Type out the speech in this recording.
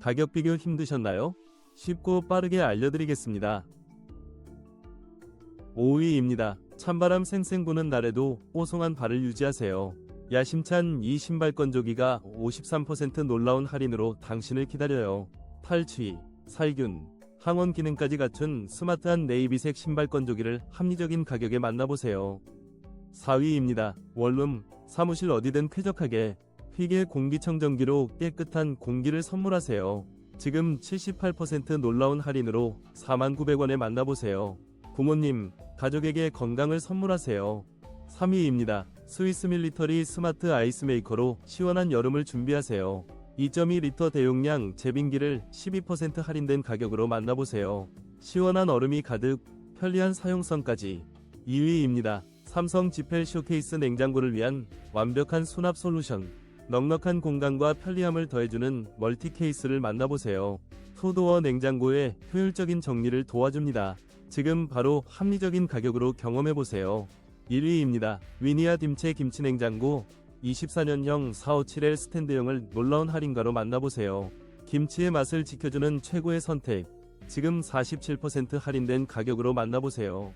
가격 비교 힘드셨나요? 쉽고 빠르게 알려드리겠습니다. 5위입니다. 찬바람 쌩쌩 부는 날에도 뽀송한 발을 유지하세요. 야심찬 이 신발 건조기가 53% 놀라운 할인으로 당신을 기다려요. 탈취, 살균, 항원 기능까지 갖춘 스마트한 네이비색 신발 건조기를 합리적인 가격에 만나보세요. 4위입니다. 원룸, 사무실 어디든 쾌적하게 휘게 공기청정기로 깨끗한 공기를 선물하세요. 지금 78% 놀라운 할인으로 4,900원에 만나보세요. 부모님, 가족에게 건강을 선물하세요. 3위입니다. 스위스 밀리터리 스마트 아이스 메이커로 시원한 여름을 준비하세요. 2.2리터 대용량 제빙기를 12% 할인된 가격으로 만나보세요. 시원한 얼음이 가득, 편리한 사용성까지. 2위입니다. 삼성 지펠 쇼케이스 냉장고를 위한 완벽한 수납 솔루션. 넉넉한 공간과 편리함을 더해주는 멀티 케이스를 만나보세요. 투도어 냉장고의 효율적인 정리를 도와줍니다. 지금 바로 합리적인 가격으로 경험해보세요. 1위입니다. 위니아 딤체 김치 냉장고 24년형 457L 스탠드형을 놀라운 할인가로 만나보세요. 김치의 맛을 지켜주는 최고의 선택. 지금 47% 할인된 가격으로 만나보세요.